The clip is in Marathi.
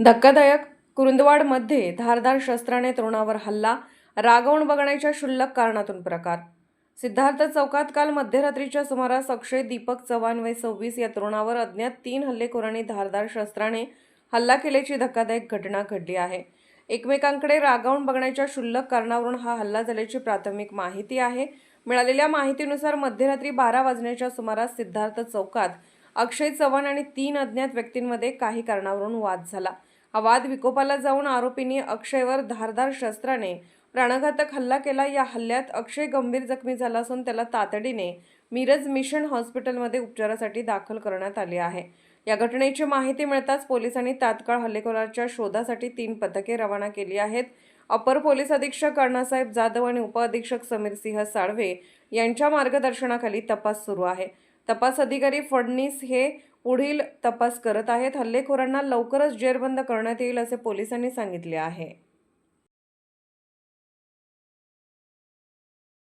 धक्कादायक. कुरुंदवाडमध्ये धारदार शस्त्राने तरुणावर हल्ला रागवून बघण्याच्या क्षुल्लक कारणातून प्रकार. सिद्धार्थ चौकात काल मध्यरात्रीच्या सुमारास अक्षय दीपक चव्हाण वय सव्वीस या तरुणावर अज्ञात तीन हल्लेखोरांनी धारदार शस्त्राने हल्ला केल्याची धक्कादायक घटना घडली आहे. एकमेकांकडे रागावून बघण्याच्या क्षुल्लक कारणावरून हा हल्ला झाल्याची प्राथमिक माहिती आहे. मिळालेल्या माहितीनुसार मध्यरात्री बारा वाजण्याच्या सुमारास सिद्धार्थ चौकात अक्षय चव्हाण आणि तीन अज्ञात व्यक्तींमध्ये काही कारणावरून वाद झाला. वाद विकोपाला जाऊन आरोपींनी अक्षयवर धारदार शस्त्राने प्राणघातक हल्ला केला. या हल्ल्यात अक्षय गंभीर जखमी झाला असून त्याला तातडीने मिरज मिशन हॉस्पिटलमध्ये उपचारासाठी दाखल करण्यात आले आहे. या घटनेची माहिती मिळताच पोलिसांनी तात्काळ हल्लेखोराच्या शोधासाठी तीन पथके रवाना केली आहेत. अपर पोलीस अधीक्षक अण्णासाहेब जाधव आणि उपअधीक्षक समीर सिंह साळवे यांच्या मार्गदर्शनाखाली तपास सुरू आहे. तपास अधिकारी फडणीस हे पुढील तपास करत आहेत. हल्लेखोरांना लवकरच जेरबंद करण्यात येईल असे पोलिसांनी सांगितले आहे.